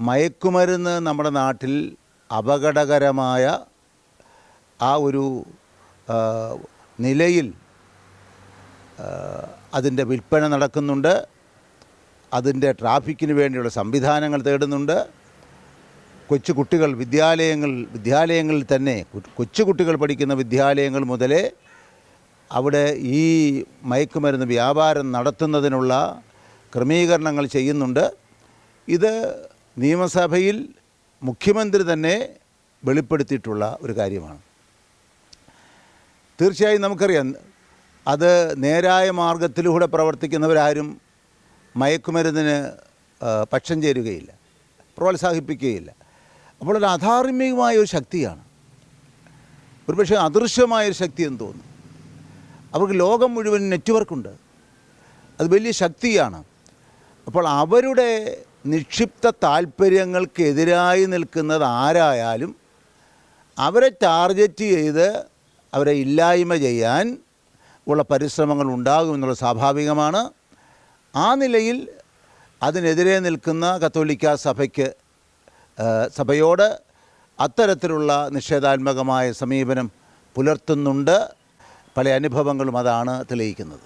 മയക്കുമരുന്ന് നമ്മുടെ നാട്ടിൽ അപകടകരമായ ആ ഒരു നിലയിൽ അതിന്റെ വിൽപ്പന നടക്കുന്നുണ്ട്. അതിന്റെ ട്രാഫിക്കിന് വേണ്ടിയുള്ള സംവിധാനങ്ങൾ തേടുന്നുണ്ട്. കൊച്ചു കുട്ടികൾ വിദ്യാലയങ്ങൾ വിദ്യാലയങ്ങളിൽ തന്നെ കൊച്ചു കുട്ടികൾ പഠിക്കുന്ന വിദ്യാലയങ്ങൾ മുതലേ അവിടെ ഈ മയക്കുമരുന്ന് വ്യാപാരം നടത്തുന്നതിനുള്ള ക്രമീകരണങ്ങൾ ചെയ്യുന്നുണ്ട്. ഇത് നിയമസഭയിൽ മുഖ്യമന്ത്രി തന്നെ വെളിപ്പെടുത്തിയിട്ടുള്ള ഒരു കാര്യമാണ്. തീർച്ചയായും നമുക്കറിയാം അത് നേരായ മാർഗത്തിലൂടെ പ്രവർത്തിക്കുന്നവരാരും മയക്കുമരുന്നിന് പക്ഷം ചേരുകയില്ല പ്രോത്സാഹിപ്പിക്കുകയില്ല. അപ്പോൾ ഒരു അധാർമ്മികമായ ഒരു ശക്തിയാണ്. ഒരുപക്ഷെ അദൃശ്യമായൊരു ശക്തി എന്ന് തോന്നുന്നു. അവർക്ക് ലോകം മുഴുവൻ നെറ്റ്വർക്കുണ്ട്. അത് വലിയ ശക്തിയാണ്. അപ്പോൾ അവരുടെ നിക്ഷിപ്ത താല്പര്യങ്ങൾക്കെതിരായി നിൽക്കുന്നത് ആരായാലും അവരെ ടാർഗറ്റ് ചെയ്ത് അവരെ ഇല്ലായ്മ ചെയ്യാൻ ഉള്ള പരിശ്രമങ്ങൾ ഉണ്ടാകുമെന്നുള്ളത് സ്വാഭാവികമാണ്. ആ നിലയിൽ അതിനെതിരെ നിൽക്കുന്ന കത്തോലിക്ക സഭയ്ക്ക് സഭയോട് അത്തരത്തിലുള്ള നിഷേധാത്മകമായ സമീപനം പുലർത്തുന്നുണ്ട്. പല അനുഭവങ്ങളും അതാണ് തെളിയിക്കുന്നത്.